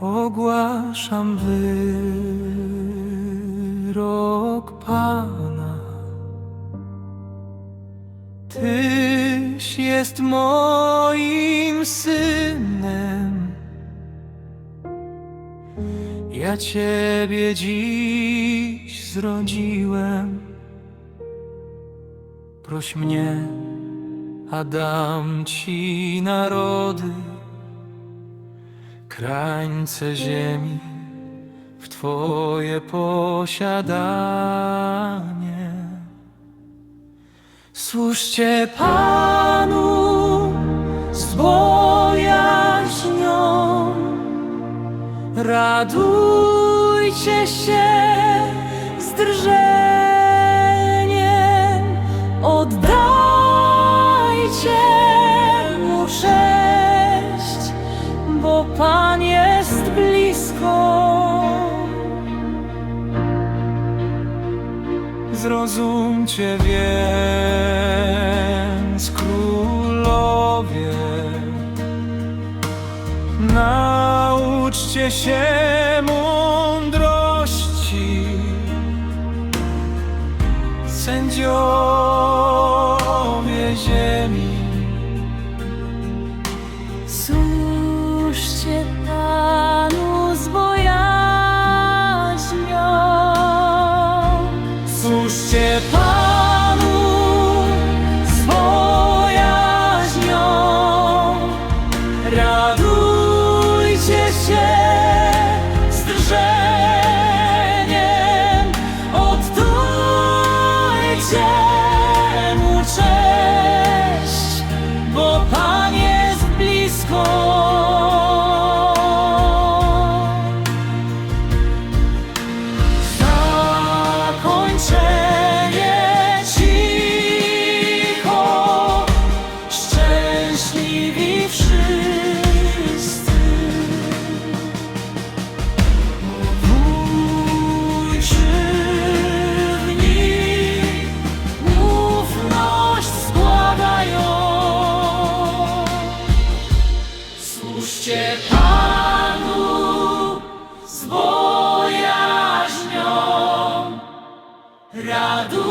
Ogłaszam wyrok Pana. Tyś jest moim synem. Ja Ciebie dziś zrodziłem. Proś mnie, a dam Ci narody krańce ziemi w Twoje posiadanie. Służcie Panu z bojaźnią, z drżeniem, oddajcie Mu cześć, bo Pan jest blisko. Zrozumcie więc, królowie, nauczcie się sędziowie ziemi. Słuszcie Ще Пану з бояжньом раду.